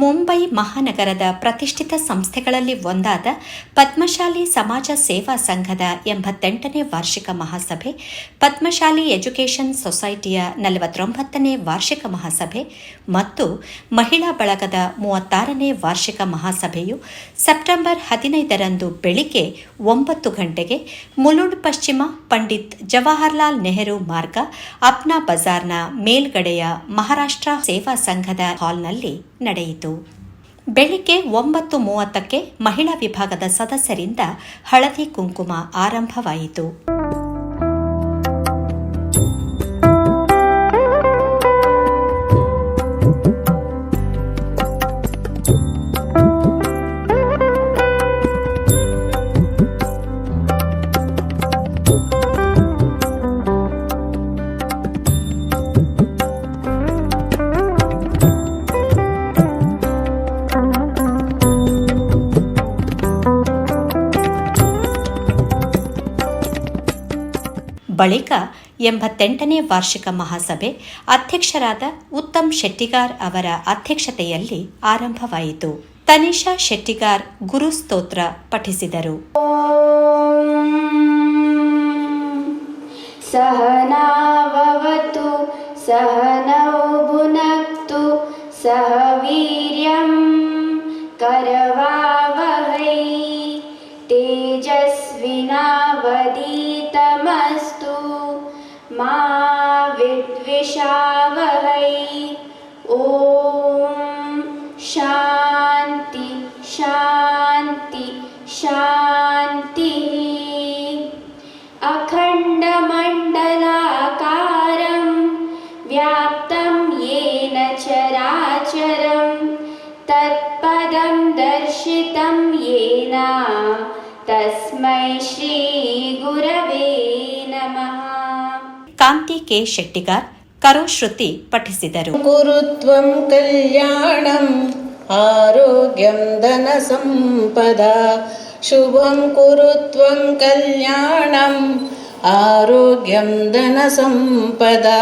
ಮುಂಬೈ ಮಹಾನಗರದ ಪ್ರತಿಷ್ಠಿತ ಸಂಸ್ಥೆಗಳಲ್ಲಿ ಒಂದಾದ ಪದ್ಮಶಾಲಿ ಸಮಾಜ ಸೇವಾ ಸಂಘದ ಎಂಬತ್ತೆಂಟನೇ ವಾರ್ಷಿಕ ಮಹಾಸಭೆ, ಪದ್ಮಶಾಲಿ ಎಜುಕೇಷನ್ ಸೊಸೈಟಿಯ ನಲವತ್ತೊಂಬತ್ತನೇ ವಾರ್ಷಿಕ ಮಹಾಸಭೆ ಮತ್ತು ಮಹಿಳಾ ಬಳಗದ ಮೂವತ್ತಾರನೇ ವಾರ್ಷಿಕ ಮಹಾಸಭೆಯು ಸೆಪ್ಟೆಂಬರ್ ಹದಿನೈದರಂದು ಬೆಳಿಗ್ಗೆ ಒಂಬತ್ತು ಗಂಟೆಗೆ ಮುಲುಂಡ್ ಪಶ್ಚಿಮ ಪಂಡಿತ್ ಜವಾಹರ್ಲಾಲ್ ನೆಹರು ಮಾರ್ಗ, ಅಪ್ನಾ ಬಜಾರ್ನ ಮೇಲ್ಗಡೆಯ ಮಹಾರಾಷ್ಟ್ರ ಸೇವಾ ಸಂಘದ ಹಾಲ್ನಲ್ಲಿ ನಡೆಯಿತು. ಬೆಳಿಗ್ಗೆ ಒಂಬತ್ತು ಮೂವತ್ತಕ್ಕೆ ಮಹಿಳಾ ವಿಭಾಗದ ಸದಸ್ಯರಿಂದ ಹಳದಿ ಕುಂಕುಮ ಆರಂಭವಾಯಿತು. ಬಳಿಕ ಎಂಬತ್ತೆಂಟನೇ ವಾರ್ಷಿಕ ಮಹಾಸಭೆ ಅಧ್ಯಕ್ಷರಾದ ಉತ್ತಮ್ ಶೆಟ್ಟಿಗಾರ್ ಅವರ ಅಧ್ಯಕ್ಷತೆಯಲ್ಲಿ ಆರಂಭವಾಯಿತು ತನಿಷಾ ಶೆಟ್ಟಿಗಾರ್ ಗುರುಸ್ತೋತ್ರ ಪಠಿಸಿದರು सहनाववतु सहनौ भुनक्तु सह वीर्यं करवावहै तेजस्विनावदीतमस्तु मा विद्विषावहै ॐ शान्ति शान्ति शान्तिः। अखण्डमण्डलाकारं व्याप्तं येन चराचरं तत्पदं दर्शितं येन। तस्मै श्रीगुरवे नमः ಕಾಂತಿ ಕೆ ಶೆಟ್ಟಿಗಾರ್ ಕರೋಶ್ರುತಿ ಪಠಿಸಿದರು कुरुत्वं कल्याणम् आरोग्यं धनसम्पदा शुभं कुरुत्वं कल्याणम् आरोग्यं धनसम्पदा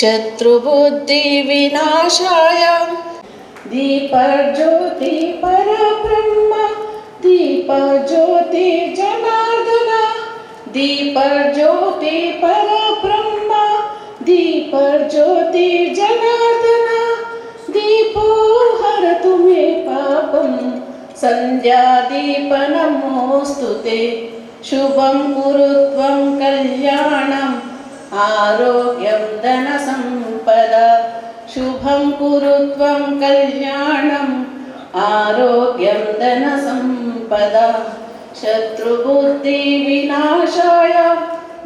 शत्रुबुद्धिविनाशाय दीपज्योति परब्रह्म दीपज्योति जनार्दन दीपज्योति परब्रह्म दीपज्योति जनार्दन दीपो हरतु मे पापं सन्ध्यादीपनमोऽस्तु ते शुभं कुरु त्वं कल्याणम् आरोग्यं धनसम्पदा शुभं कुरु त्वं कल्याणम् आरोग्यं धनसम्पदा शत्रुबुद्धिविनाशाय दीपज्योतिर्नमोऽस्तु ते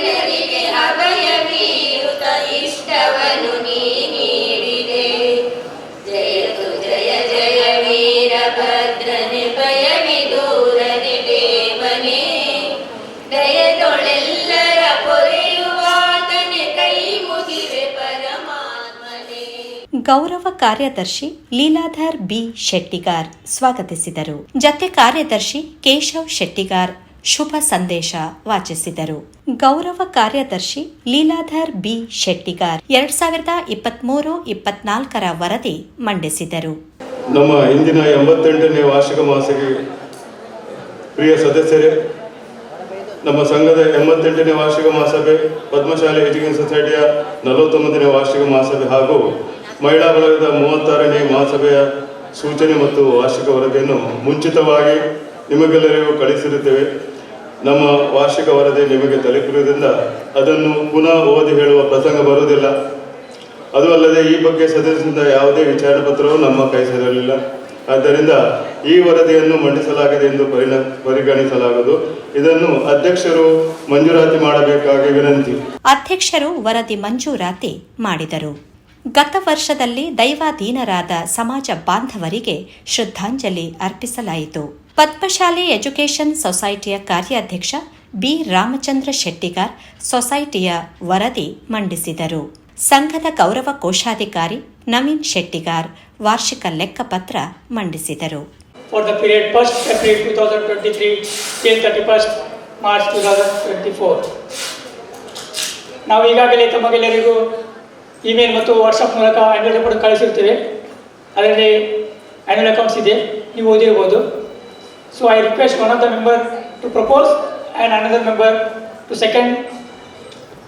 ಜನರಿಗೆ ಅಭಯ ಬೀರುತ ಇಷ್ಟವನು ನೀ ನೀಡಿದೆ. ಜಯತು ಜಯ ಜಯ ವೀರಭದ್ರನೆ ಭಯವಿದೂರನೆ ದೇವನೇ. ದಯದೊಳೆಲ್ಲರ ಪೊರೆಯುವಾತನೆ ಕೈ ಮುಗಿವೆ ಪರಮಾತ್ಮನೇ. ಗೌರವ ಕಾರ್ಯದರ್ಶಿ ಲೀಲಾಧರ್ ಬಿ ಶೆಟ್ಟಿಗಾರ್ ಸ್ವಾಗತಿಸಿದರು. ಜತೆ ಕಾರ್ಯದರ್ಶಿ ಕೇಶವ್ ಶೆಟ್ಟಿಗಾರ್ ಶುಭ ಸಂದೇಶ ವಾಚಿಸಿದರು. ಗೌರವ ಕಾರ್ಯದರ್ಶಿ ಲೀಲಾಧರ್ ಬಿ. ಶೆಟ್ಟಿಗಾರ್ ಎರಡ್ ಸಾವಿರದ ಇಪ್ಪತ್ಮೂರು ಇಪ್ಪತ್ನಾಲ್ಕರ ವರದಿ ಮಂಡಿಸಿದರು. ನಮ್ಮ ಇಂದಿನ ಎಂಬತ್ತೆಂಟನೇ ವಾರ್ಷಿಕ ಮಾಸಿಗೆ ಪ್ರಿಯ ಸದಸ್ಯರೇ, ನಮ್ಮ ಸಂಘದ ಎಂಬತ್ತೆಂಟನೇ ವಾರ್ಷಿಕ ಮಹಾಸಭೆ ಪದ್ಮಶಾಲೆ ಎಜುಕೇಷನ್ ಸೊಸೈಟಿಯ ನಲವತ್ತೊಂಬತ್ತನೇ ವಾರ್ಷಿಕ ಮಹಾಸಭೆ ಹಾಗೂ ಮಹಿಳಾ ಬಳಗದ ಮೂವತ್ತಾರನೇ ಮಹಾಸಭೆಯ ಸೂಚನೆ ಮತ್ತು ವಾರ್ಷಿಕ ವರದಿಯನ್ನು ಮುಂಚಿತವಾಗಿ ನಿಮಗೆಲ್ಲರಿಗೂ ಕಳಿಸಿರುತ್ತೇವೆ. ನಮ್ಮ ವಾರ್ಷಿಕ ವರದಿ ನಿಮಗೆ ತಲುಪಿರುವುದರಿಂದ ಅದನ್ನು ಪುನಃ ಓದಿ ಹೇಳುವ ಪ್ರಸಂಗ ಬರುವುದಿಲ್ಲ. ಅದು ಅಲ್ಲದೆ ಈ ಬಗ್ಗೆ ಸದಸ್ಯರಿಂದ ಯಾವುದೇ ವಿಚಾರ ಪತ್ರವೂ ನಮ್ಮ ಕೈ ಸೇರಲಿಲ್ಲ. ಆದ್ದರಿಂದ ಈ ವರದಿಯನ್ನು ಮಂಡಿಸಲಾಗಿದೆ ಎಂದು ಪರಿಣ ಪರಿಗಣಿಸಲಾಗದು ಇದನ್ನು ಅಧ್ಯಕ್ಷರು ಮಂಜೂರಾತಿ ಮಾಡಬೇಕಾಗಿ ವಿನಂತಿ. ಅಧ್ಯಕ್ಷರು ವರದಿ ಮಂಜೂರಾತಿ ಮಾಡಿದರು. ಗತ ವರ್ಷದಲ್ಲಿ ದೈವಾಧೀನರಾದ ಸಮಾಜ ಬಾಂಧವರಿಗೆ ಶ್ರದ್ಧಾಂಜಲಿ ಅರ್ಪಿಸಲಾಯಿತು. ಪದ್ಮಶಾಲಿ ಎಜುಕೇಷನ್ ಸೊಸೈಟಿಯ ಕಾರ್ಯಾಧ್ಯಕ್ಷ ಬಿ. ರಾಮಚಂದ್ರ ಶೆಟ್ಟಿಗಾರ್ ಸೊಸೈಟಿಯ ವರದಿ ಮಂಡಿಸಿದರು. ಸಂಘದ ಗೌರವ ಕೋಶಾಧಿಕಾರಿ ನವೀನ್ ಶೆಟ್ಟಿಗಾರ್ ವಾರ್ಷಿಕ ಲೆಕ್ಕಪತ್ರ ಮಂಡಿಸಿದರು. For the period 1st April 2023 till 31st March 2024. ನಾವು ಈಗಾಗಲೇ ತಮಗೆಲ್ಲರಿಗೂ ಇಮೇಲ್ ಮತ್ತು ವಾಟ್ಸಪ್ ಮೂಲಕ ಆ್ಯನ್ಯುಲ್ ರಿಪೋರ್ಟ್ ಕಳಿಸಿರ್ತೇವೆ ಅದರಲ್ಲಿ ಆ್ಯನ್ಯುಲ್ ಅಕೌಂಟ್ಸ್ ಇದೆ. ನೀವು ಓದಿರ್ಬೋದು so I request one of the member to propose and another member to second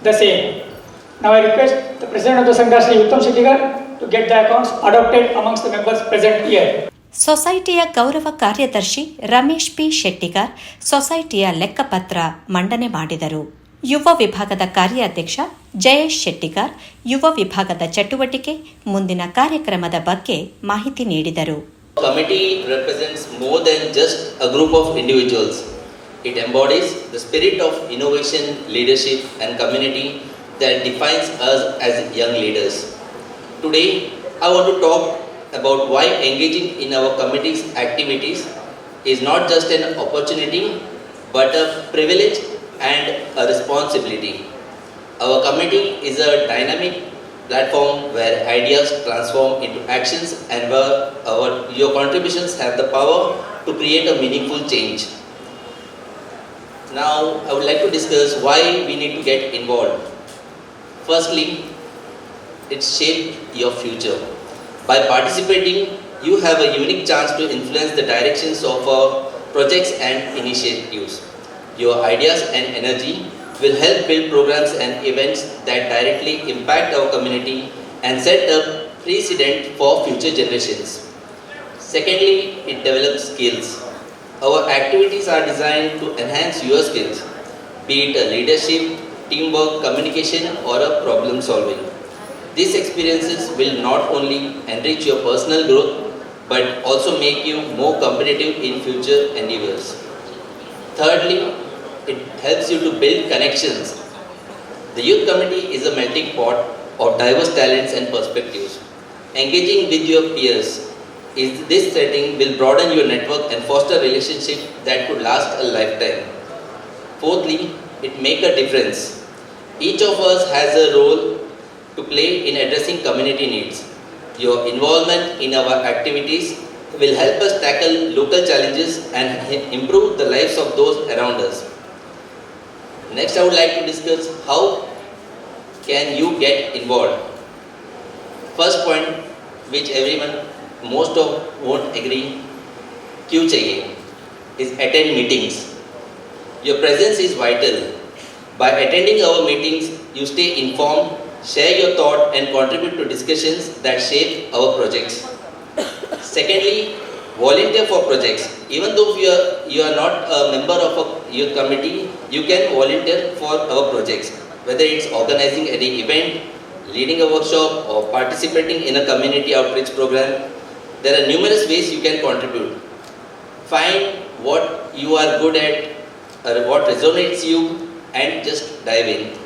the same ನಾವು I request the president of the Sangha Shri Uttam Shettigar to get the accounts adopted amongst the members present year ಸೊಸೈಟಿಯ ಗೌರವ ಕಾರ್ಯದರ್ಶಿ Ramesh P Shettigar ಸೊಸೈಟಿಯ ಲೆಕ್ಕಪತ್ರ ಮಂಡನೆ ಮಾಡಿದರು ಯುವ ವಿಭಾಗದ ಕಾರ್ಯಾಧ್ಯಕ್ಷ ಜಯೇಶ್ ಶೆಟ್ಟಿಗಾರ್ ಯುವ ವಿಭಾಗದ ಚಟುವಟಿಕೆ ಮುಂದಿನ ಕಾರ್ಯಕ್ರಮದ ಬಗ್ಗೆ ಮಾಹಿತಿ ನೀಡಿದರು Committee represents more than just a group of individuals. It embodies the spirit of innovation, leadership, and community that defines us as young leaders. Today, I want to talk about why engaging in our committee's activities is not just an opportunity but a privilege and a responsibility. Our committee is a dynamic platform where ideas transform into actions and where our, your contributions have the power to create a meaningful change. Now, I would like to discuss why we need to get involved. Firstly, it shapes your future. By participating, you have a unique chance to influence the directions of our projects and initiatives. Your ideas and energy will help build programs and events that directly impact our community and set a precedent for future generations. Secondly, it develops skills. Our activities are designed to enhance your skills, be it a leadership, teamwork, communication, or a problem solving. These experiences will not only enrich your personal growth but also make you more competitive in future endeavors. Thirdly, it helps you to build connections. The youth committee is a melting pot of diverse talents and perspectives. Engaging with your peers in this setting will broaden your network and foster relationships that could last a lifetime. Fourthly, it make a difference. Each of us has a role to play in addressing community needs. Your involvement in our activities will help us tackle local challenges and improve the lives of those around us. Next, I would like to discuss how can you get involved. First point, which everyone most of won't agree, क्यों चाहिए, is attend meetings. Your presence is vital. By attending our meetings, you stay informed, share your thought, and contribute to discussions that shape our projects. Secondly, volunteer for projects. Even though you are, you are not a member of a youth committee, you can volunteer for our projects. Whether it's organizing any event, leading a workshop, or participating in a community outreach program, there are numerous ways you can contribute. Find what you are good at or what resonates you and just dive in.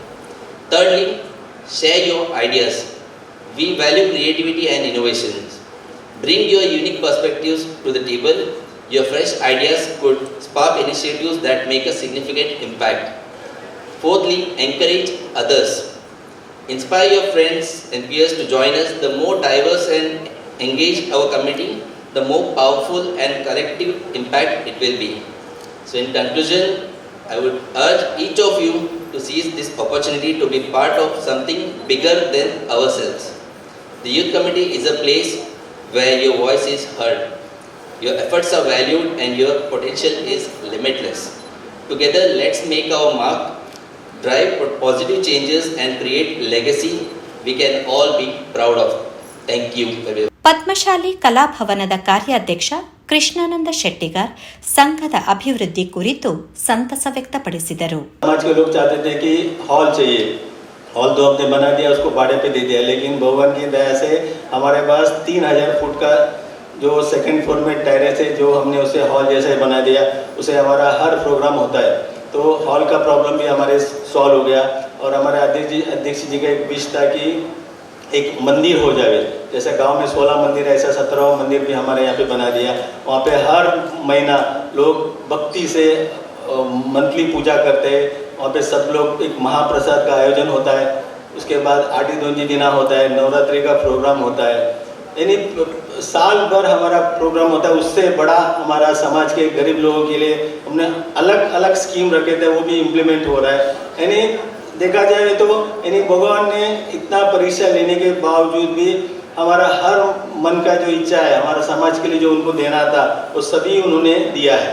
Thirdly, share your ideas. We value creativity and innovations. Bring your unique perspectives to the table. Your fresh ideas could spark initiatives that make a significant impact. Fourthly, encourage others. Inspire your friends and peers to join us. The more diverse and engaged our committee, the more powerful and collective impact it will be. So, in conclusion, I would urge each of you to seize this opportunity to be part of something bigger than ourselves. The Youth Committee is a place where your voice is heard, your efforts are valued, and your potential is limitless. Together, let's make our mark, drive positive changes, and create legacy we can all be proud of. Thank you. Padmashali ಕಲಾಭವನದ ಕಾರ್ಯಾಧ್ಯಕ್ಷ ಕೃಷ್ಣಾನಂದ ಶೆಟ್ಟಿಗಾರ್ ಸಂಘದ ಅಭಿವೃದ್ಧಿ ಕುರಿತು ಸಂತಸ ವ್ಯಕ್ತಪಡಿಸಿದರು hall तो हमने बना दिया, उसको भाड़े पे दे दिया। लेकिन भगवान की दया से हमारे पास तीन हज़ार फुट का जो सेकंड फ्लोर में टेरेस है, जो हमने उसे हॉल जैसे बना दिया, उसे हमारा हर प्रोग्राम होता है। तो हॉल का प्रॉब्लम भी हमारे सॉल्व हो गया और हमारे अध्यक्ष जी अध्यक्ष जी का एक विश था कि एक मंदिर हो जाए। जैसे गाँव में 16 मंदिर है, ऐसा सत्रहवा मंदिर भी हमारे यहाँ पे बना दिया। वहाँ पे हर महीना लोग भक्ति से मंथली पूजा करते हैं। वहाँ पे सब लोग एक महाप्रसाद का आयोजन होता है। उसके बाद आटी दोंजी दिना होता है, नवरात्रि का प्रोग्राम होता है। यानी साल भर हमारा प्रोग्राम होता है। उससे बड़ा हमारा समाज के गरीब लोगों के लिए हमने अलग अलग स्कीम रखे थे। वो भी इम्प्लीमेंट हो रहा है। यानी देखा जाए तो यानी भगवान ने इतना परीक्षा लेने के बावजूद भी हमारा हर मन का जो इच्छा है, हमारा समाज के लिए जो उनको देना था, वो सभी उन्होंने दिया है।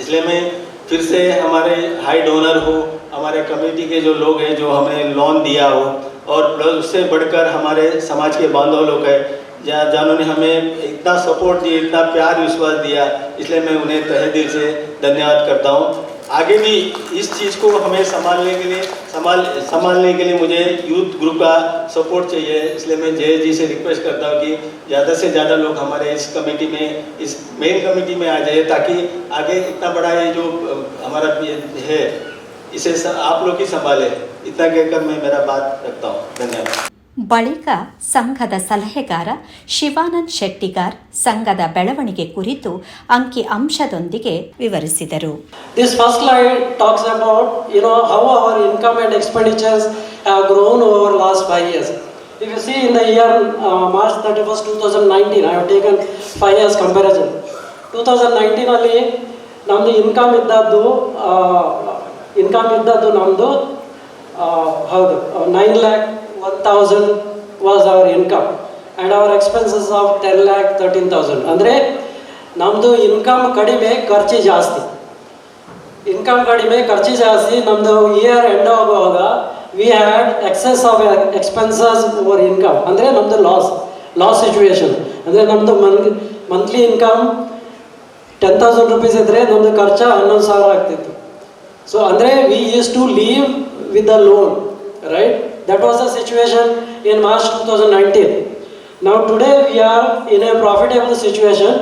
इसलिए मैं फिर से हमारे हाई डोनर हो, हमारे कमेटी के जो लोग हैं, जो हमें लोन दिया हो, और उससे बढ़कर हमारे समाज के बांधव लोग हैं जहाँ जिन्होंने हमें इतना सपोर्ट दिया, इतना प्यार, विश्वास दिया, इसलिए मैं उन्हें तहे दिल से धन्यवाद करता हूँ। आगे भी इस चीज़ को हमें संभालने के लिए, संभाल, संभालने के लिए मुझे यूथ ग्रुप का सपोर्ट चाहिए। इसलिए मैं जय जी से रिक्वेस्ट करता हूँ कि ज़्यादा से ज़्यादा लोग हमारे इस कमेटी में, इस मेन कमेटी में आ जाए, ताकि आगे इतना बड़ा ये जो, हमारा है, इसे आप लोग ही संभाले। इतना कहकर मैं मेरा बात रखता हूँ। धन्यवाद। ಬಳಿಕ ಸಂಘದ ಸಲಹೆಗಾರ ಶಿವಾನಂದ್ ಶೆಟ್ಟಿಗಾರ್ ಸಂಘದ ಬೆಳವಣಿಗೆ ಕುರಿತು ಅಂಕಿ ಅಂಶದೊಂದಿಗೆ ವಿವರಿಸಿದರು this first line talks about you know, how our income and expenditures have grown over last 5 years. If you see in the year uh, March 31st, 2019, I have taken 5 years comparison. 2019 ಅಲ್ಲಿ ನಮ್ಮದು income ಇದ್ದದ್ದು income ಇದ್ದದ್ದು ನಮ್ಮದು ಹೌದು nine lakh one thousand was our income and our expenses of ten lakh thirteen thousand ಅಂದರೆ ನಮ್ಮದು income ಕಡಿಮೆ, ಖರ್ಚು ಜಾಸ್ತಿ. ಇನ್ಕಮ್ ಕಡಿಮೆ, ಖರ್ಚು ಜಾಸ್ತಿ ನಮ್ಮದು ಇಯರ್ ಎಂಡ್ ಆಗುವಾಗ we had excess of expenses over income ಅಂದರೆ ನಮ್ಮದು ಲಾಸ್ ಲಾಸ್ ಸಿಚುವೇಶನ್ ಅಂದರೆ ನಮ್ಮದು Mann monthly income ten thousand rupees ಇದ್ದರೆ ನಮ್ಮದು ಖರ್ಚು ಹನ್ನೊಂದು ಸಾವಿರ ಆಗ್ತಿತ್ತು. ಸೊ ಅಂದರೆ we use to live with the loan right situation in March two thousand nineteen ನಾವು today we are in a profitable situation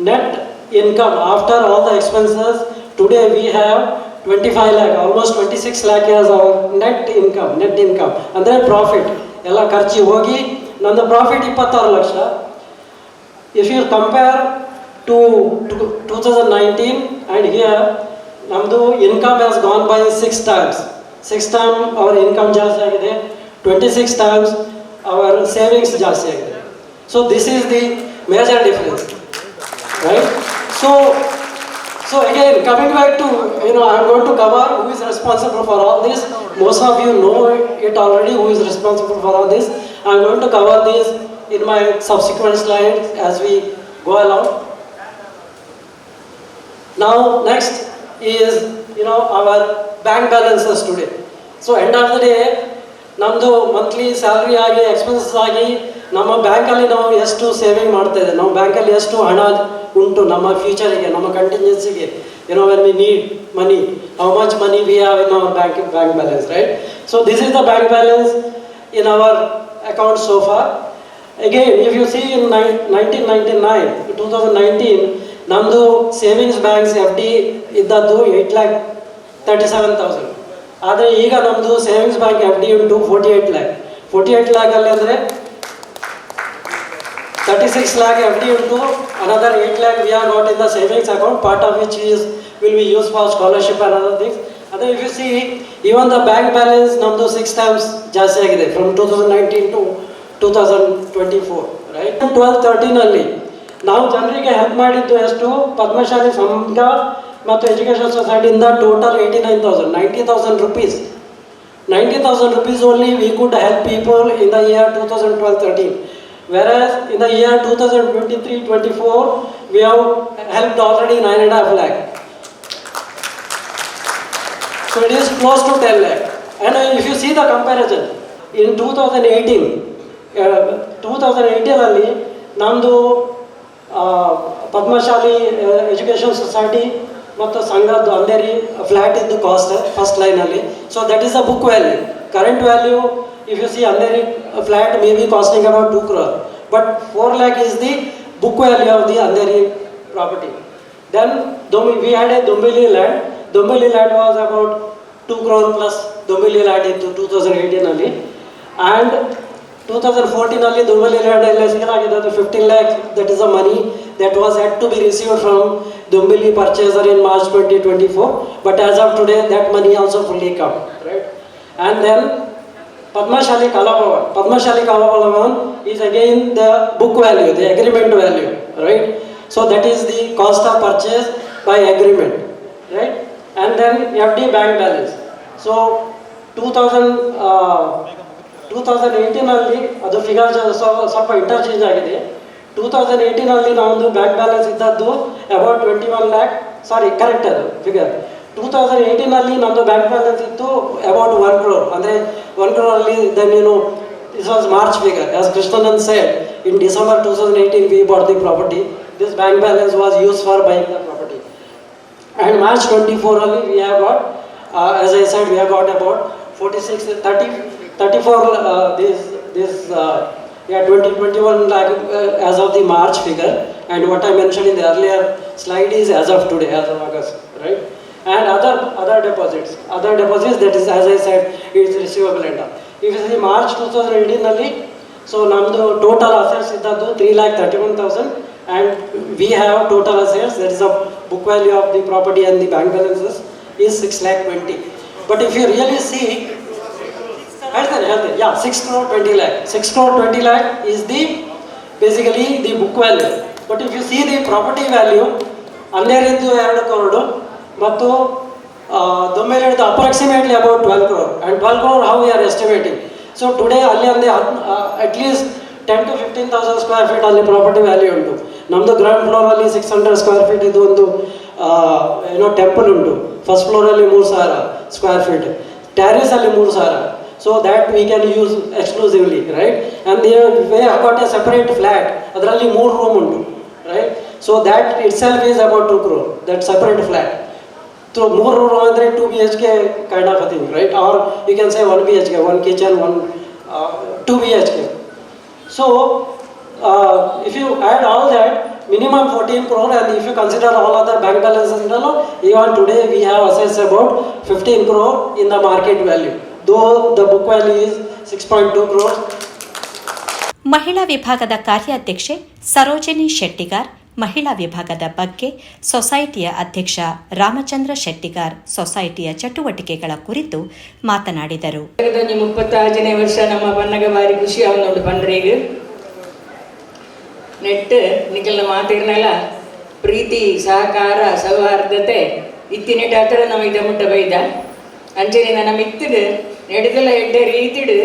net income after all the expenses today we have twenty five lakh almost twenty six lakh years our net income net income ಅಂದರೆ profit ಎಲ್ಲ ಖರ್ಚಿ ಹೋಗಿ ನಂದು profit ಇಪ್ಪತ್ತಾರು lakh. If if you to to, to 2019 and here ನಮ್ಮದು income has gone by six time hour income ಜಾಸ್ತಿ ಆಗಿದೆ twenty six times our savings ಜಾಸ್ತಿ ಆಗಿದೆ so this is the major difference right so so again coming back to you know I am going to cover who is responsible for all this most of you know it already who is responsible for all this I am going to cover this in my subsequent slides as we go along. Now, next is you know our bank balances today. So, end of the day, ನಮ್ಮದು monthly salary ಆಗಿ expenses ಆಗಿ ನಮ್ಮ ಬ್ಯಾಂಕಲ್ಲಿ ನಾವು ಎಷ್ಟು saving ಮಾಡ್ತಾ ಇದ್ದೇವೆ ನಾವು ಬ್ಯಾಂಕಲ್ಲಿ ಎಷ್ಟು ಹಣ ಉಂಟು ನಮ್ಮ ಫ್ಯೂಚರಿಗೆ ನಮ್ಮ ಕಂಟಿನ್ಯೂನ್ಸಿಗೆ you know when we need money how much money we have in our bank bank balance right so this is the bank balance in our account so far again if you see in nine- 1999 2019 ನಮ್ಮದು savings banks F D ಇದ್ದದ್ದು eight lakh thirty seven thousand ಆದರೆ ಈಗ ನಮ್ಮದು savings bank F D ಉಂಟು forty eight lakh forty eight ಲ್ಯಾಕಲ್ಲಿ ಅಂದರೆ thirty six lakh F D ಉಂಟು another eight lakh we are not in the savings account part of which is will be use for scholarship another other things ಅದೇ you see even the bank balance ನಮ್ಮದು six times ಜಾಸ್ತಿ ಆಗಿದೆ from two thousand nineteen to two thousand twenty four right twelve ತರ್ಟೀನಲ್ಲಿ ನಾವು ಜನರಿಗೆ help ಮಾಡಿದ್ದು ಎಷ್ಟು ಪದ್ಮಶಾಲಿ ಸಂಘ ಮತ್ತು education ಸೊಸೈಟಿಯಿಂದ total eighty nine thousand ninety thousand rupees only we could help people in the 90,000 two thousand twelve thirteen help people the year two 2012-13. Whereas twenty four we 2023-24, we have helped already 9.5 lakh. So it is close to 10 lakh. And uh, if you see the comparison, in 2018, uh, 2018 ಅಲ್ಲಿ ನಮ್ಮದು Padmashali education society ಮತ್ತು ಸಂಘದ್ದು Andheri flat ಇದ್ದು cost first ಲೈನಲ್ಲಿ so that is the book value current value if you see Andheri flat may be costing about two crore but four lakh is the book value of the Andheri property then ದೊಂಬಿ we had a Dombivli land Dombivli land was about two crore plus Dombivli land ಇತ್ತು two thousand ಏಯ್ಟೀನಲ್ಲಿ and 2014 Durval Area the 15 lakh that is the money that was had to be received from Dumbili purchaser in March 2024 but as of today that money also fully come right? And then Padmashali Kalapavan Padmashali Kalapavan is again the book value the agreement value right? So that is the cost of purchase by agreement right? And then FD bank balance. So 2000 uh, 2018 ಅಲ್ಲಿ ಅದು figure ಸ್ವಲ್ಪ interchange ಆಗಿದೆ. Two thousand ಏಯ್ಟೀನಲ್ಲಿ ನಾವೊಂದು bank balance ಇದ್ದದ್ದು about twenty one lakh sorry correct ಅದು figure two thousand ಏಯ್ಟೀನಲ್ಲಿ ನಮ್ಮದು ಬ್ಯಾಂಕ್ ಬ್ಯಾಲೆನ್ಸ್ ಇತ್ತು ಅಬೌಟ್ ಒನ್ ಕ್ರೋರ್ ಅಂದರೆ ಒನ್ ಕ್ರೋರಲ್ಲಿ ದೆನ್ ಏನು this was March figure as Krishnanand said in December two thousand eighteen we bought the property this bank balance was use for buying the property And March 24 only we have got, as I said we have have got about 46, 30, 34, uh, this, this, uh, yeah, 20, 21 lakh uh, as of the March figure. And what I mentioned in the earlier slide is as of today, as of August, right? And other, other deposits, other deposits that is, as I said, is receivable and all. If you see March 2018 ನಲ್ಲಿ so ನಮ್ಮದು total assets ಇದ್ದದ್ದು three lakh thirty one thousand and we have total assets that is a book value of the property and the bank balances is six lakh twenty but if you really see ಹೇಳ್ತಾರೆ ಹೇಳ್ತೇನೆ. Yeah six crore twenty lakh six crore twenty lakh is the basically the book value but if you see the property value ಹನ್ನೆರಡು ಎರಡು ಕರೋಡು ಮತ್ತು ದೊಮ್ಮೆಲಿಡ್ದು approximately about twelve crore and twelve crore how we are estimating so today ಅಲ್ಲಿ ಅಲ್ಲಿ at least ten to fifteen thousand square feet ಅಲ್ಲಿ property value ಉಂಟು. ನಮ್ಮದು ground ಫ್ಲೋರಲ್ಲಿ six hundred square feet ಇದು ಒಂದು ಏನೋ ಟೆಂಪಲ್ ಉಂಟು. ಫಸ್ಟ್ ಫ್ಲೋರಲ್ಲಿ ಮೂರು ಸಾವಿರ ಸ್ಕ್ವೇರ್ ಫೀಟ್ ಟ್ಯಾರಿಸಲ್ಲಿ ಮೂರು ಸಾವಿರ. So that we can use exclusively right and way about a separate flat ಅದರಲ್ಲಿ ಮೂರು ರೂಮ್ ಉಂಟು right so that itself is about two crore that separate flat so ಮೂರು ರೂಮ್ ಅಂದರೆ two B H K kind of a thing right are you can say one B H K one kitchen one two B H K so if you add all that minimum 14 crore and if you consider all other bank balances and all, even today we have assets about 15 crore in the market value. Though the book value is 6.2 crores. ಮಹಿಳಾ ವಿಭಾಗದ ಕಾರ್ಯಾಧ್ಯಕ್ಷೆ ಸರೋಜಿನಿ ಶೆಟ್ಟಿಗಾರ್ ಮಹಿಳಾ ವಿಭಾಗದ ಬಗ್ಗೆ ಸೊಸೈಟಿಯ ಅಧ್ಯಕ್ಷ ರಾಮಚಂದ್ರ ಶೆಟ್ಟಿಗಾರ್ ಸೊಸೈಟಿಯ ಚಟುವಟಿಕೆಗಳ ಕುರಿತು ಮಾತನಾಡಿದರು. ವರ್ಷ ನಮ್ಮ ಬನ್ನಗ ಬಾರಿ ಖುಷಿ ಅವನೋಡು ಪಂಡ್ರೆಗ್ ನೆಟ್ ನಿಖಲ್ನ ಮಾತಿರ್ನಲ್ಲ ಪ್ರೀತಿ ಸಹಕಾರ ಸೌಹಾರ್ದತೆ ಇತ್ತಿನೆಟ್ ಹತ್ರ ನಮ್ಮ ಇದ ಮುಟ್ಟ ಬೈದ ಅಂಚೆನಿಂದ ನಮ್ಮ ಇತ್ತಿಡು ನೆಡದೆಲ್ಲ ಎಡ್ಡೆ ರೀತಿಡು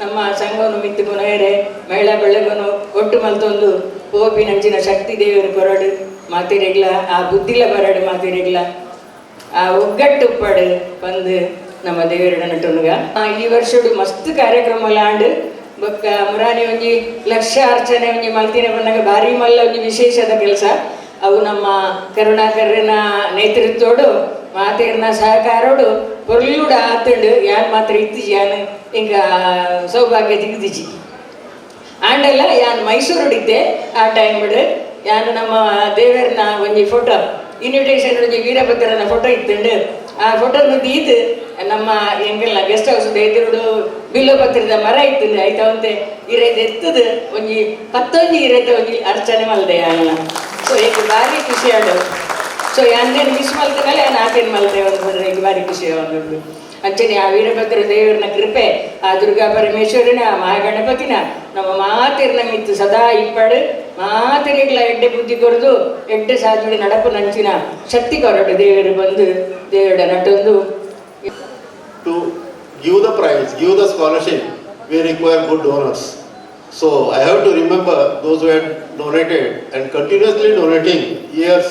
ನಮ್ಮ ಸಂಘವನ್ನು ಮಿತ್ತುಕೊನ ಎಡೆ ಮಹಿಳಾ ಬೆಳಗನು ಒಟ್ಟು ಮಲ್ತೊಂದು ಪೋಪಿನಂಚಿನ ಶಕ್ತಿ ದೇವರು ಕೊರಡು ಮಾತಿರೆಗ್ಲ ಆ ಬುದ್ಧಿಲ ಬರಡು ಮಾತಿರೆಗ್ಲ ಆ ಒಗ್ಗಟ್ಟು ಪಡು ಬಂದು ನಮ್ಮ ದೇವರಡ ಆ, ಈ ವರ್ಷಡು ಮಸ್ತ್ ಕಾರ್ಯಕ್ರಮ ಲಾಂಡು ಬೊಕ್ಕ ಮುರಾನಿ ಒಂಜಿ ಲಕ್ಷ ಅರ್ಚನೆ ಒಂಜಿ ಮಲ್ತಿನ ಬಂದಾಗ ಭಾರಿ ಮಲ್ಲ ಒಂಜಿ ವಿಶೇಷದ ಕೆಲಸ. ಅವು ನಮ್ಮ ಕರುಣಾಕರನ ನೇತೃತ್ವಡು ಸಹಕಾರೋಡು ಪೊರ್ಲುಡ ಆತುಂಡು ಯಾನ್ ಮಾತ್ರ ಇತ್ತಿಜಿ ಯಾನ್ ಇಂಗ ಸೌಭಾಗ್ಯ ಜಿಗ್ದಿಜಿ ಆಂಡಲ್ಲ ಯಾನ್ ಮೈಸೂರುಡಿದ್ದೆ ಆ ಟೈಮ್ ಬಿಡು ಯಾನು ನಮ್ಮ ದೇವರನ್ನ ಒಂಜಿ ಫೋಟೋ ಇನ್ವಿಟೇಷನ್ ಒಂಜಿ ವೀರಭದ್ರನ ಫೋಟೋ ಇತ್ತುಂಡು. ಆ ಫೋಟೋ ತೀದು ನಮ್ಮ ಎಂಗೆಲ್ಲ ಗೆಸ್ಟ್ ಹೌಸ್ ಎದುರುಡು ಬಿಲ್ಲುಪತ್ರದ ಮರ ಇತ್ತುಂಡು. ಐತ ಒಂತೆ ಇರೇದು ಎತ್ತದು ಒಂಜಿ ಹತ್ತೊಂಜಿ ಇರೇದ ಒಂಜಿ ಅರ್ಚನೆ ಮಲ್ದೆ ಯಾನ ಸೊ ಈಗ ಭಾರಿ ಖುಷಿ ಆಡು ಸೊ ಯಾನ್ನೇನು ಮಿಸ್ ಮಲ್ತನಲ್ಲ ಯಾನ್ ಆತೇನು ಮಲ್ತೆ ಒಂದು ಬಂದ್ರೆ ಭಾರಿ ಖುಷಿ ಒಂದು ಅಂಚನೆ ಆ ವೀರಭದ್ರ ದೇವರನ ಕೃಪೆ ಆ ದುರ್ಗಾ ಪರಮೇಶ್ವರನ ಮಹಾಗಣಪತಿನ ನಮ್ಮ ಮಾತಿರ್ನ ಮಿತ್ತು ಸದಾ ಇಪ್ಪಡು ಮಾತಿರಿಗಳ ಎಡ್ಡೆ ಬುದ್ಧಿ ಕೊರದು ಎಡ್ಡೆ ಸಾಧ್ವಿ ನಡಪು ನಂಚಿನ ಶಕ್ತಿ ಕೊರಡು ದೇವರು ಬಂದು ದೇವರ ನಟೊಂದು give the prize, give the scholarship, we require good donors. So I have to remember those who had donated and continuously donating years.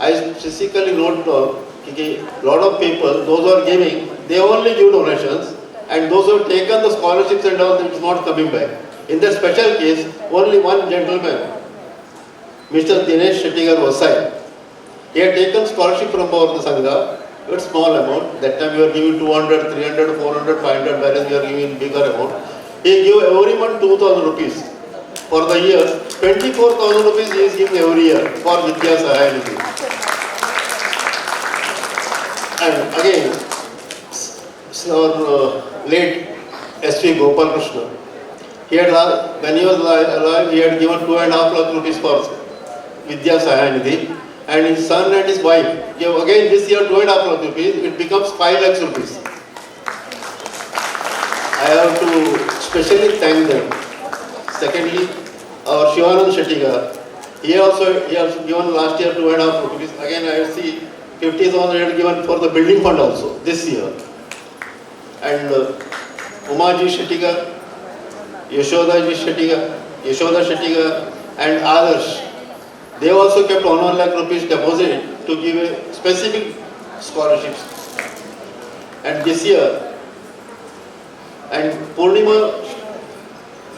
I physically note down, a lot of people, those who are giving, they only give donations and those who have taken the scholarships and all, it's not coming back. In that special case, only one gentleman, Mr. Dinesh Shettigar Vasai, he had taken scholarship from our Sangha, it's small amount. That time we were giving 200, 300, 400, 500, whereas we are giving bigger amount. He gave every month 2000 rupees. For the years, 24,000 rupees he is giving every year for Vidya Sahaya. And again, our uh, late S.P. Gopal Krishna, He had, when he was li- alive, he had given two and a half lakh rupees for Vidya Sahanidhi. And his son and his wife gave again this year two and a half lakh rupees, it becomes five lakhs rupees. I have to specially thank them. Secondly, our Shivanand Shettigar, he also, he has given last year two and a half rupees. Again, I see fifty thousand given for the building fund also this year. And uh, Umaji Shettigar, Yashodaji Shettigar, Yashoda Shettigar and others, they also kept one one lakh rupees deposit to give specific scholarships. And this year, and Purnima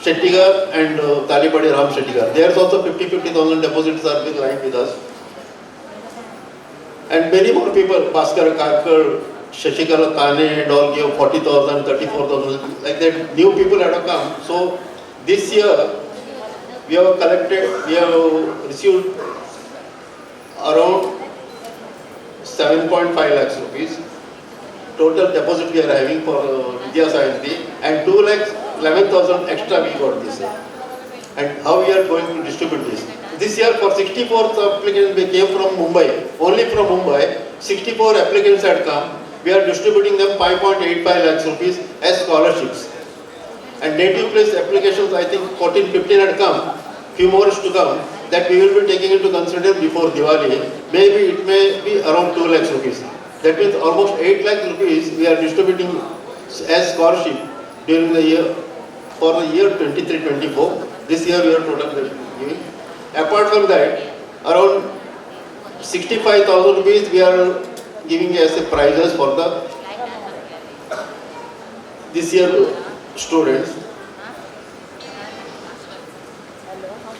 Shettigar and uh, Ram Shettigar, there's also 50 50,000 deposits are being lying with us. And many more people, Bhaskar Kakar, Shashikala Kane and all gave 40,000, 34,000, like that, new people had to come. So this year, we have collected, we have received around 7.5 lakhs rupees. Total deposit we are having for uh, Vidya Sayanti and 2 lakhs 11,000 extra we got this year. And how we are going to distribute this? This year for 64th applicants we came from Mumbai, only from Mumbai, 64 applicants had come. We are distributing them 5.85 lakhs rupees as scholarships. And native place applications, I think 14, 15 had come, few more to come, that we will be taking into consideration before Diwali. Maybe it may be around 2 lakhs rupees. That means almost 8 lakh rupees we are distributing as scholarship during the year, for the year 23-24. This year we are total giving. Apart from that, around 65,000 rupees we are giving as a prizes for the this year students.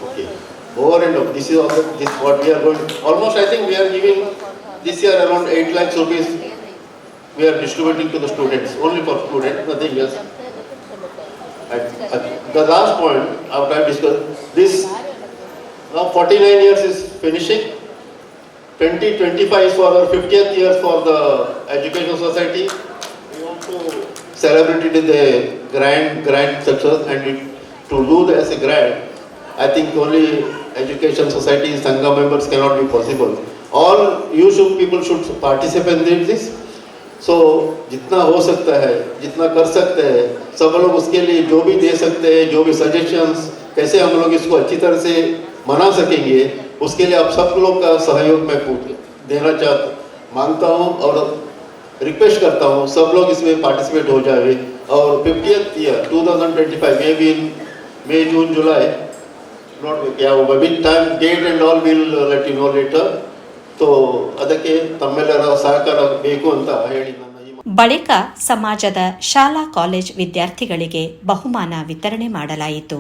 Okay. Over and over, this is also, this what we are going, almost I think we are giving this year around 8 lakhs rupees we are distributing to the students, only for students, nothing else. The last point, after I discuss, this, now 49 years is finishing, 2025 is for our 50th year for the Education Society. We want to celebrate it as a grand, grand success and it, to do this as a grand, I think only Education Society, Sangha members cannot be possible. All you people should participate in this. So so, जितना हो सकता है जितना कर सकते हैं सब लोग उसके लिए जो भी दे सकते हैं जो भी सजेशंस कैसे हम लोग इसको अच्छी तरह से मना सकेंगे उसके लिए आप सब लोग का सहयोग मैं पूछ देना चाह माँगता हूँ और रिक्वेस्ट करता हूँ सब लोग इसमें पार्टिसिपेट हो जाए और fiftieth year 2025 maybe May June July not क्या over with time date and all we'll let you तो ಅದಕ್ಕೆ ತಮ್ಮೆಲ್ಲರ ಸಹಕಾರ ಬೇಕು ಅಂತ ಹೇಳಿ ನನ್ನ ಈ ಬಳಿಕ ಸಮಾಜದ ಶಾಲಾ ಕಾಲೇಜ್ ವಿದ್ಯಾರ್ಥಿಗಳಿಗೆ ಬಹುಮಾನ ವಿತರಣೆ ಮಾಡಲಾಯಿತು.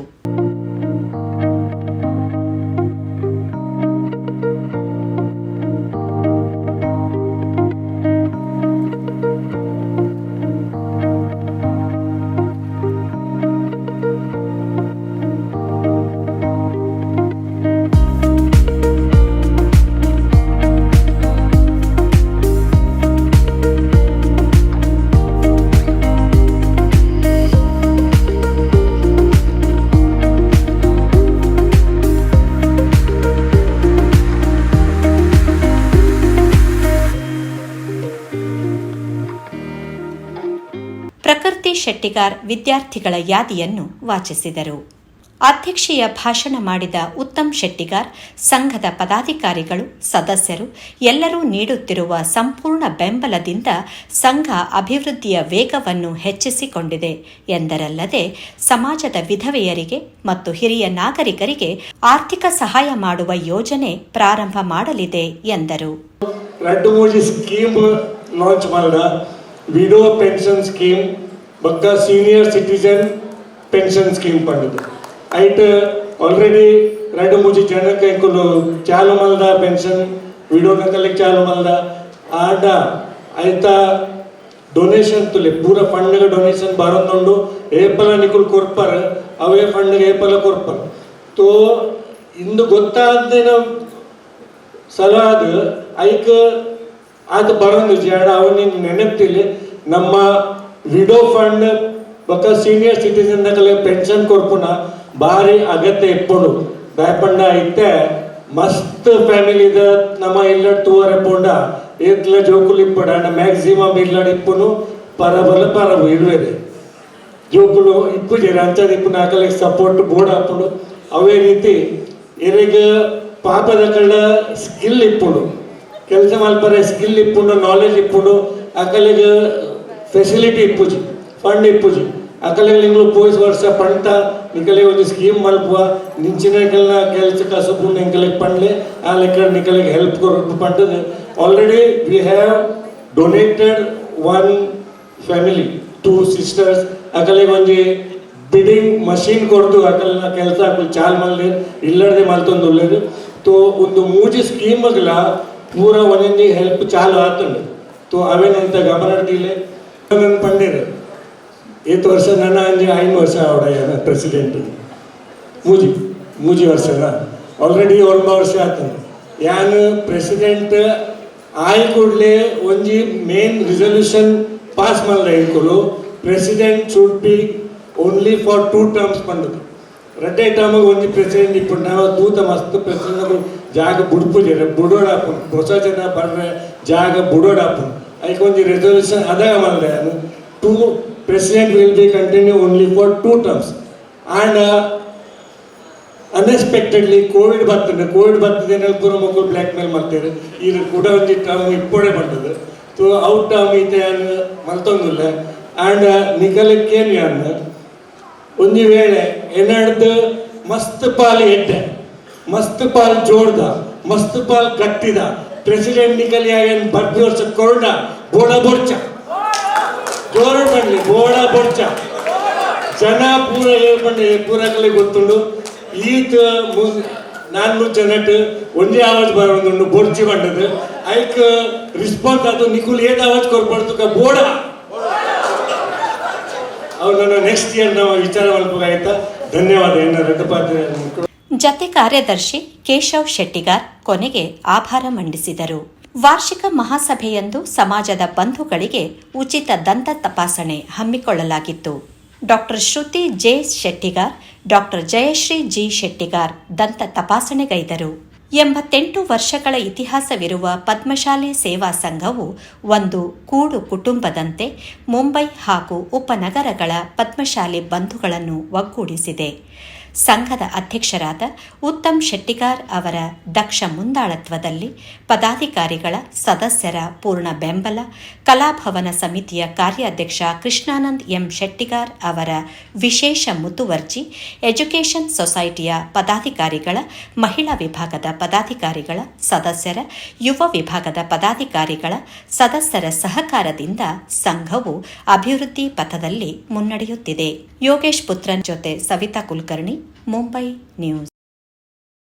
ಪ್ರಕೃತಿ ಶೆಟ್ಟಿಗಾರ್ ವಿದ್ಯಾರ್ಥಿಗಳ ಯಾದಿಯನ್ನು ವಾಚಿಸಿದರು. ಅಧ್ಯಕ್ಷೀಯ ಭಾಷಣ ಮಾಡಿದ ಉತ್ತಮ್ ಶೆಟ್ಟಿಗಾರ್, ಸಂಘದ ಪದಾಧಿಕಾರಿಗಳು, ಸದಸ್ಯರು ಎಲ್ಲರೂ ನೀಡುತ್ತಿರುವ ಸಂಪೂರ್ಣ ಬೆಂಬಲದಿಂದ ಸಂಘ ಅಭಿವೃದ್ಧಿಯ ವೇಗವನ್ನು ಹೆಚ್ಚಿಸಿಕೊಂಡಿದೆ ಎಂದರಲ್ಲದೆ ಸಮಾಜದ ವಿಧವೆಯರಿಗೆ ಮತ್ತು ಹಿರಿಯ ನಾಗರಿಕರಿಗೆ ಆರ್ಥಿಕ ಸಹಾಯ ಮಾಡುವ ಯೋಜನೆ ಪ್ರಾರಂಭ ಮಾಡಲಿದೆ ಎಂದರು. ವಿಡೋ ಪೆನ್ಷನ್ ಸ್ಕೀಮ್ ಬೊಕ್ಕ ಸೀನಿಯರ್ ಸಿಟಿಜನ್ ಪೆನ್ಷನ್ ಸ್ಕೀಮ್ ಪಂಡ್ ಐಟ್ ಆಲ್ರೆಡಿ ರೆಡ್ ಮೂಜಿ ಜನಕ್ಕೆ ಎಂಕುಲು ಚಾಲು ಮಲ್ದ ಪೆನ್ಷನ್ ವಿಡೋ ನಕಲಿಗೆ ಚಾಲು ಮಲ್ದ. ಆಡ ಐತ ಡೊನೇಷನ್ ತುಲೆ, ಪೂರ ಫಂಡ್ ಡೊನೇಷನ್ ಬಾರೊಂದುಂಡು ಏಪಲ ನಿಕುಲ್ ಕೊರ್ಪರ್, ಅವೇ ಫಂಡ್ ಏಪಲ ಕೊರ್ಪರ್. ತೋ, ಇಂದು ಗೊತ್ತಾದೇನ ಸಲಾದ, ಐಕ್ ಆತ ಬರೋದು ಜಾಡ ಅವನಿಗೆ ನೆನಪಿಲ್ಲ ನಮ್ಮ ವಿಡೋ ಫಂಡ್ ಬಕ್ಕ ಸೀನಿಯರ್ ಸಿಟಿಜನ್ಗಳ ಪೆನ್ಷನ್ ಕೊಡ್ಪುನ ಭಾರಿ ಅಗತ್ಯ ಇಪ್ಪುಡು. ಬಾಯ್ಪಂಡ ಐತೆ, ಮಸ್ತ್ ಫ್ಯಾಮಿಲಿದ ನಮ್ಮ ಇಲ್ಲ ತೂವರೆ ಪೋಂಡ. ಇತ್ಲ ಜೋಕುಲು ಇಪ್ಪಡ ಮ್ಯಾಕ್ಸಿಮಮ್ ಇಲ್ಲ ಇಪ್ಪುನು ಪರಬಲ ಪರವು ಇರುವೆರೆ ಜೋಕುಲು ಇಪ್ಪು ಜೆ ಅಂಚದ ಇಪ್ಪು ಸಪೋರ್ಟ್ ಬೋರ್ಡ್ ಅಪ್ಪುಡು ಅವೇ ರೀತಿ ಇರಿಗೆ ಪಾಪದ ಕಳ್ಳ ಸ್ಕಿಲ್ ಇಪ್ಪುಡು. ಕೆಲಸ ಮಾಲ್ಪರೆ ಸ್ಕಿಲ್ ಇಪ್ಪುಂಡು ನಾಲೆಜ್ ಇಪ್ಪುಂಡು. ಅಕಲಿಗೆ ಫೆಸಿಲಿಟಿ ಇಪ್ಪುಜಿ ಫಂಡ್ ಇಪ್ಪುಜಿ. ಅಕಲೆ ನಿಂಗಳು ಪೋಯ್ಸ್ ವರ್ಷ ಪಂಟ ನಿಕಲೆ ಒಂದು ಸ್ಕೀಮ್ ಮಲ್ಪುವ. ನಿಂಚಿನಕೆಲ್ಲ ಕೆಲಸ ಕಸಬು ನಿಂಕಲಿಗೆ ಪಂಡ್ಲೆ, ಆ ಲೆಕ್ಕ ನಿಕಲಿಗೆ ಹೆಲ್ಪ್ ಕೊರಕು ಪಂಡದು already we have donated one family two sisters ಅಕಲೆಗೆ ಒಂದು ಬಿಡಿಂಗ್ ಮಷೀನ್ ಕೊಡ್ತು ಅಕಲ್ನ ಕೆಲಸ ಚಾಲ್ ಮಲ್ಲೆ ಇಲ್ಲದೆ ಮಲ್ತೊಂದು ಒಳ್ಳೇದು. ತೋ, ಒಂದು ಮೂಜಿ ಸ್ಕೀಮ್ಗಳ ಪೂರ ಒಂದೊಂದು ಹೆಲ್ಪ್ ಚಾಲು ಆತಂಡು. ತೋ, ಅವೇನಂತ ಗಮನ ನನ್ನ ಪಂಡೇರು ಏತ್ ವರ್ಷ ನನ್ನ ಅಂಜಿ ಐದು ವರ್ಷ ಅವಡ ಪ್ರೆಸಿಡೆಂಟ್ ಮೂಜಿ ಮೂಜಿ ವರ್ಷನ ಆಲ್ರೆಡಿ ಒಳ್ಮ ವರ್ಷ ಆಯ್ತು ಯಾನ್ ಪ್ರೆಸಿಡೆಂಟ್ ಆಯ್ ಕೂಡಲೇ ಒಂಜಿ main resolution pass ಹೇಳ್ಕೊಳು president should be only for two terms ಪಂಡದು ರೆಡ್ಡೆ ಟರ್ಮಿಗೆ ಒಂಜಿ ಪ್ರೆಸಿಡೆಂಟ್ ಇಪ್ಪು ನಾವು ದೂತ ಮಸ್ತ್ ಪ್ರೆಸಿಡೆಂಟ್ ಜಾಗ ಬುಡ್ಪುಜೆರೆ ಬುಡೋಡಾಪು ಹೊಸ ಜನ ಬರ್ರೆ ಜಾಗ ಬುಡೋಡಾಪು ಅದಕ್ಕೆ ಒಂದು ರೆಸಲ್ಯೂಷನ್ ಅದಾಗ ಮಲ್ದೆ two president will be continue only for two terms and unexpectedly COVID ಬರ್ತದೆ. ಕೋವಿಡ್ ಬರ್ತದೆ ಏನಲ್ಲಿ ಪೂರ ಮಕ್ಕಳು ಬ್ಲ್ಯಾಕ್ ಮೇಲ್ ಮಾಡ್ತಾರೆ. ಈಗ ಕೂಡ ಒಂದು ಟರ್ಮ್ ಇಪ್ಪಡೆ ಬಂದದ್ದು. ಸೊ ಔಟ್ ಟರ್ಮ್ ಐತೆ ಅನ್ನು ಮಲ್ತೊಂದಿಲ್ಲ. ಆ್ಯಂಡ್ ನಿಕಲಕ್ಕೇನು ಅನ್ನು ಒಂದು ವೇಳೆ ಏನಾಡ್ದು ಮಸ್ತ್ ಪಾಲ್ ಎಡ್ಡೆ. ಮಸ್ತ್ ಪಾಲ್ ಜೋಡ್ದ. ಮಸ್ತ್ ಪಾಲ್ ಕಟ್ಟಿದ. ಆಗೇನು ಬರ್ದಿ ವರ್ಷ ಕೊರಡ ಬೋಡ ಬರ್ಚ ಜೋರು ಮಾಡಲಿ ಬೋಡ ಬರ್ಚ ಜನ ಪೂರ ಹೇಳ್ಕೊಂಡು ಪೂರಕಲೆ ಗೊತ್ತುಂಡು ಈತ ನಾನು ಜನಟ್ ಒಂದೇ ಆವಾಜ್ ಬರೋದು ಬೊರ್ಚಿ ಬಂಡದು ಐಕ್ ರಿಸ್ಪಾನ್ಸ್ ಅದು ನಿಕುಲ್ ಏಟ್ ಆವಾಜ್ ಕೊರ್ಬಾರ್ದು ಬೋಡ ಅವ್ರು ನನ್ನ ನೆಕ್ಸ್ಟ್ ಇಯರ್ ನಾವು ವಿಚಾರ ಮಾಡ್ಬೇಕಾಯ್ತಾ ಧನ್ಯವಾದ ಏನಾರ ರೆಡ್ಡಪಾತ್ರ ಜತೆ ಕಾರ್ಯದರ್ಶಿ ಕೇಶವ್ ಶೆಟ್ಟಿಗಾರ್ ಕೊನೆಗೆ ಆಭಾರ ಮಂಡಿಸಿದರು. ವಾರ್ಷಿಕ ಮಹಾಸಭೆಯಂದು ಸಮಾಜದ ಬಂಧುಗಳಿಗೆ ಉಚಿತ ದಂತ ತಪಾಸಣೆ ಹಮ್ಮಿಕೊಳ್ಳಲಾಗಿತ್ತು. Doctor Shruti J. Shettigar doctor Jayashree G. Shettigar ದಂತ ತಪಾಸಣೆಗೈದರು. ಎಂಬತ್ತೆಂಟು ವರ್ಷಗಳ ಇತಿಹಾಸವಿರುವ ಪದ್ಮಶಾಲಿ ಸೇವಾ ಸಂಘವು ಒಂದು ಕೂಡು ಕುಟುಂಬದಂತೆ ಮುಂಬೈ ಹಾಗೂ ಉಪನಗರಗಳ ಪದ್ಮಶಾಲಿ ಬಂಧುಗಳನ್ನು ಒಗ್ಗೂಡಿಸಿದೆ. ಸಂಘದ ಅಧ್ಯಕ್ಷರಾದ ಉತ್ತಮ್ ಶೆಟ್ಟಿಗಾರ್ ಅವರ ದಕ್ಷ ಮುಂದಾಳತ್ವದಲ್ಲಿ ಪದಾಧಿಕಾರಿಗಳ ಸದಸ್ಯರ ಪೂರ್ಣ ಬೆಂಬಲ ಕಲಾಭವನ ಸಮಿತಿಯ ಕಾರ್ಯಾಧ್ಯಕ್ಷ ಕೃಷ್ಣಾನಂದ್ ಎಂ ಶೆಟ್ಟಿಗಾರ್ ಅವರ ವಿಶೇಷ ಮುತುವರ್ಜಿ, ಎಜುಕೇಷನ್ ಸೊಸೈಟಿಯ ಪದಾಧಿಕಾರಿಗಳ, ಮಹಿಳಾ ವಿಭಾಗದ ಪದಾಧಿಕಾರಿಗಳ ಸದಸ್ಯರ, ಯುವ ವಿಭಾಗದ ಪದಾಧಿಕಾರಿಗಳ ಸದಸ್ಯರ ಸಹಕಾರದಿಂದ ಸಂಘವು ಅಭಿವೃದ್ಧಿ ಪಥದಲ್ಲಿ ಮುನ್ನಡೆಯುತ್ತಿದೆ. ಯೋಗೇಶ್ ಪುತ್ರನ್ ಜೊತೆ ಸವಿತಾ ಕುಲಕರ್ಣಿ মুম্বাই নিউজ